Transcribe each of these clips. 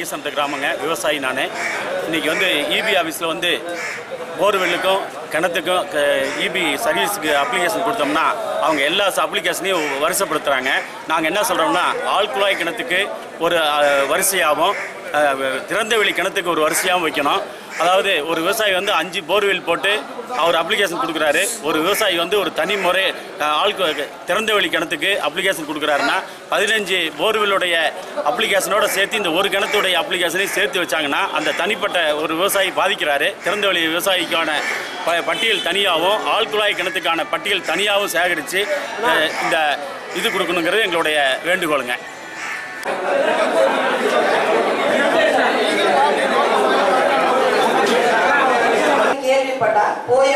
ஈசந்த கிராமங்க விவசாயி நான். இன்னைக்கு வந்து இபி ஆஃபீஸில் வந்து போர்வெல்லுக்கும் கிணத்துக்கும் இபி சர்வீஸுக்கு அப்ளிகேஷன் கொடுத்தோம்னா அவங்க எல்லா அப்ளிகேஷனையும் வரிசைப்படுத்துகிறாங்க நாங்கள் என்ன சொல்கிறோம்னா ஆழ்குழாய் கிணத்துக்கு ஒரு வரிசையாகவும் திறந்தவெளி கிணத்துக்கு ஒரு வரிசையாகவும் வைக்கணும். அதாவது ஒரு விவசாயி வந்து அஞ்சு போர்வெல் போட்டு அவர் அப்ளிகேஷன் கொடுக்குறாரு. ஒரு விவசாயி வந்து ஒரு தனி முறை ஆளுக்கு ஆழ்கு திறந்த வெளி கிணத்துக்கு அப்ளிகேஷன் கொடுக்குறாருன்னா பதினஞ்சு போர்வெல்லுடைய அப்ளிகேஷனோட சேர்த்து இந்த ஒரு கிணத்துடைய அப்ளிகேஷனையும் சேர்த்து வச்சாங்கன்னா அந்த தனிப்பட்ட ஒரு விவசாயி பாதிக்கிறாரு. திறந்த வெளி விவசாயிக்கான ப பட்டியல் தனியாகவும் ஆழ்குழாய் கிணத்துக்கான பட்டியல் தனியாகவும் சேகரித்து இந்த இது கொடுக்கணுங்கிறது எங்களுடைய வேண்டுகோளுங்க கேள்விப்பட்டா போய்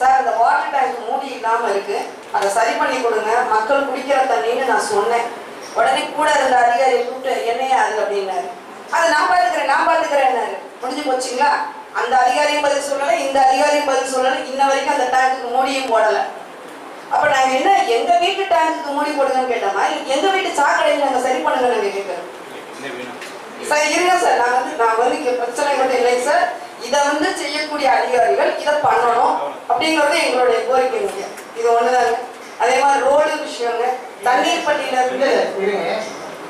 சார் இந்த வாட்டர் டேங்க் மூடி இல்லாம இருக்கு. அதை சரி பண்ணி கொடுங்க. மக்கள் குடிக்கிற தண்ணின்னு நான் சொன்னேன். உடனே கூட இருந்த அதிகாரியை கூப்பிட்டு என்னையா அது? அப்படின்னாரு. அதை நான் பாத்துக்கிறேன் நான் பாத்துக்கிறேன்னாரு. முடிஞ்சு போச்சுங்களா? அந்த அதிகாரியும் பதில் சொல்லல இந்த அதிகாரியும் பதில் சொல்லல. இன்ன வரைக்கும் அந்த டேங்குக்கு மூடியும் போடல. அப்ப நாங்க என்ன எங்க வீட்டு டேங்குக்கு மூடி போடுங்கன்னு கேட்டோமா இல்ல எங்க வீட்டு சாக்கடையை நாங்க சரி பண்ணுங்க நாங்க கேட்கிறோம் சார் இருங்க சார். நான் வந்து நான் வந்து இங்க பிரச்சனை மட்டும் இல்லைங்க சார். இதை வந்து செய்யக்கூடிய பண்ணணும் அப்படிங்கிறது எங்களுடைய கோரிக்கைங்க இது ஒண்ணுதாங்க. அதே மாதிரி ரோடு விஷயங்க. தண்ணீர் பள்ளியில இருந்து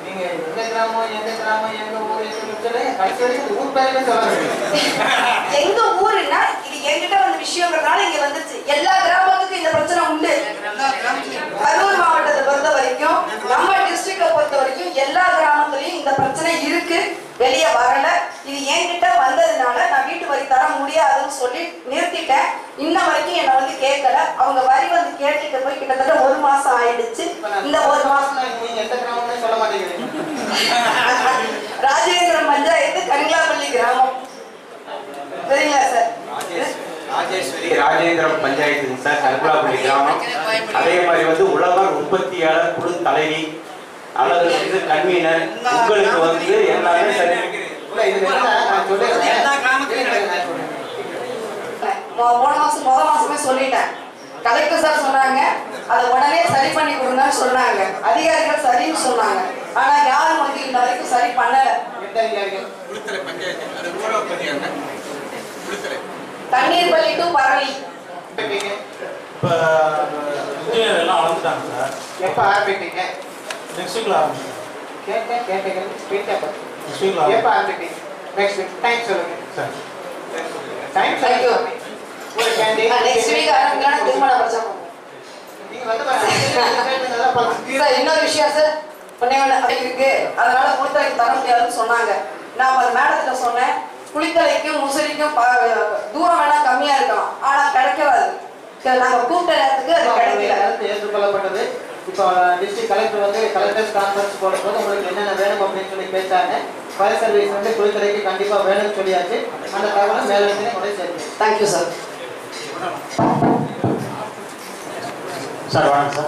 நீங்க எந்த கிராமம் எந்த கிராமம் எங்க ஊர் எங்க ஊர் பேரே சொல்லுங்க எங்க ஊருன்னா இது என்கிட்ட வந்த விஷயங்கிறதுனால இங்க வந்துருச்சு. எல்லா கிராமத்துக்கும் இந்த பிரச்சனை உண்டு கரூர் மாவட்டத்தை பொறுத்த வரைக்கும் நம்ம டிஸ்ட்ரிக்ட பொறுத்த வரைக்கும் எல்லா கிராமத்துலயும் இந்த பிரச்சனை இருக்கு வெளியே வரல இது என்கிட்ட வந்ததுனால நான் வீட்டு வரி தர முடியாதுன்னு சொல்லி நிறுத்திட்டேன். இன்ன வரைக்கும் என்னை வந்து கேட்கல அவங்க வரி வந்து கேட்டுட்டு போய் கிட்டத்தட்ட ஒரு மாசம் ஆயிடுச்சு. இந்த ஒரு மாசம் நீங்க எந்த கிராமம்னு சொல்ல மாட்டேங்கிறீங்க. ராஜேந்திரம் பஞ்சாயத்து கனிலாப்பள்ளி கிராமம். சரிங்களா சார் ராஜேஸ்வரி ராஜேந்திரம் பஞ்சாயத்துங்க சார் கருப்புலாப்பள்ளி கிராமம். அதே மாதிரி வந்து உழவர் உற்பத்தியாளர் குழு தலைவி அல்லது வந்து கன்வீனர் உங்களுக்கு வந்து எல்லாமே சரி இல்ல இது என்ன நான் சொல்றேன் மொ- போன மாசம் முத மாசமே சொல்லிட்டேன். கலெக்டர் சார் சொன்னாங்க அதை உடனே சரி பண்ணி கொடுங்கன்னு சொன்னாங்க. அதிகாரிகள் சரின்னு சொன்னாங்க. ஆனா யாரும் வந்து இந்த வரைக்கும் சரி பண்ணல? தண்ணீர் பள்ளி டு பரளி. ஆரம்பிப்பீங்க? இப்போ இன்ஜினியர் எல்லாம் அளந்துட்டாங்க சார். எப்ப ஆரம்பிப்பீங்க? நெக்ஸ்ட் வீக்கில் ஆரம்பிச்சு கேட்டேன் கேட்டேன். ஸ்பீட் அப்ப நெக்ஸ்ட் வீக்கில் எப்ப ஆரம்பிப்பீங்க? நெக்ஸ்ட் வீக் டைம் சொல்லுங்க. சார். டைம் நெக்ஸ்ட் வீக் ஆரம்பிக்கலாம் பிரச்சனை வந்து பாருங்க. சார் இன்னொரு விஷயம் சார். அப்படி இருக்கு. அதனால குளித்தலைக்கு தர முடியாதுன்னு சொன்னாங்க. நான் ஒரு மேடத்துல சொன்னேன் குளித்தலைக்கும் முசிறிக்கும் ப- தூரம் வேணா கம்மியா இருக்கலாம். ஆனா கிடைக்காது. சரி, நாங்க கூப்பிட்ட நேரத்துக்கு அது கிடைக்கல. ஏற்றுக்கொள்ளப்பட்டது. இப்போ டிஸ்ட்ரிக்ட் கலெக்டர் வந்து கலெக்டர்ஸ் கான்ஃபரன்ஸ் போடும்போது உங்களுக்கு என்னென்ன வேணும் அப்படின்னு சொல்லி பேசாங்க ஃபயர் சர்வீஸ் வந்து குளித்தலைக்கு கண்டிப்பா வேணும்னு சொல்லியாச்சு. அந்த தகவலை மேலே கொண்டு சேர்த்து தேங்க்யூ சார் சார் வணக்கம் சார்